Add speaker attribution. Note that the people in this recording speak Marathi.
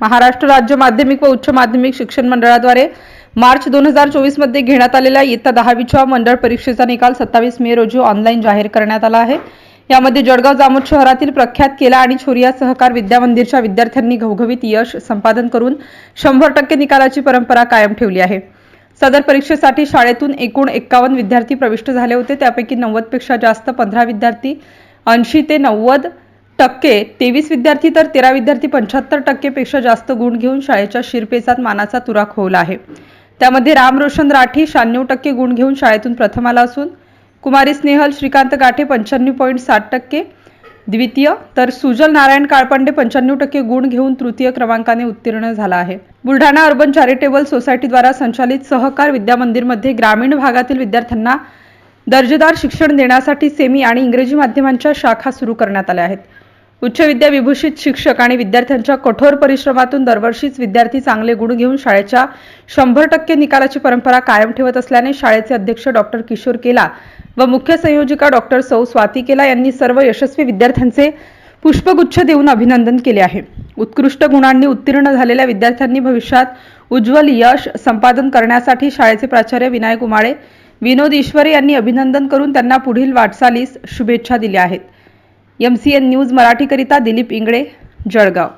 Speaker 1: महाराष्ट्र राज्य माध्यमिक व उच्च माध्यमिक शिक्षण मंडळाद्वारे मार्च दोन हजार चोवीसमध्ये घेण्यात आलेल्या इयत्ता दहावीच्या मंडळ परीक्षेचा निकाल सत्तावीस मे रोजी ऑनलाईन जाहीर करण्यात आला आहे. यामध्ये जळगाव जामोद शहरातील प्रख्यात केला आणि छोरिया सहकार विद्या मंदिरच्या विद्यार्थ्यांनी घवघवीत यश संपादन करून शंभर टक्के निकालाची परंपरा कायम ठेवली आहे. सदर परीक्षेसाठी शाळेतून एकूण एक्कावन्न विद्यार्थी प्रविष्ट झाले होते. त्यापैकी नव्वदपेक्षा जास्त पंधरा विद्यार्थी ऐंशी ते नव्वद टक्के. तेवीस विद्यार्थी तर तेरा विद्यार्थी पंच्याहत्तर टक्केपेक्षा जास्त गुण घेऊन शाळेच्या शिरपेचात मानाचा तुरा खोवला आहे. त्यामध्ये राम रोशन राठी शहाण्णव टक्के गुण घेऊन शाळेतून प्रथम आला असून कुमारी स्नेहल श्रीकांत गाठे पंच्याण्णव पॉईंट साठ टक्के. द्वितीय तर सुजल नारायण काळपांडे पंच्याण्णव टक्के गुण घेऊन तृतीय क्रमांकाने उत्तीर्ण झाला आहे. बुलढाणा अर्बन चॅरिटेबल सोसायटीद्वारा संचालित सहकार विद्या मंदिरमध्ये ग्रामीण भागातील विद्यार्थ्यांना दर्जेदार शिक्षण देण्यासाठी सेमी आणि इंग्रजी माध्यमांच्या शाखा सुरू करण्यात आल्या आहेत. उच्च विद्या विभूषित शिक्षक आणि विद्यार्थ्यांच्या कठोर परिश्रमातून दरवर्षीच विद्यार्थी चांगले गुण घेऊन शाळेच्या शंभर टक्के निकालाची परंपरा कायम ठेवत असल्याने शाळेचे अध्यक्ष डॉक्टर किशोर केला व मुख्य संयोजिका डॉक्टर सौ स्वाती केला यांनी सर्व यशस्वी विद्यार्थ्यांचे पुष्पगुच्छ देऊन अभिनंदन केले आहे. उत्कृष्ट गुणांनी उत्तीर्ण झालेल्या विद्यार्थ्यांनी भविष्यात उज्ज्वल यश संपादन करण्यासाठी शाळेचे प्राचार्य विनायक उमाळे विनोद ईश्वरे यांनी अभिनंदन करून त्यांना पुढील वाटचालीस शुभेच्छा दिल्या आहेत. एम सी एन न्यूज मराठीकरिता दिलीप इंगळे जळगाव.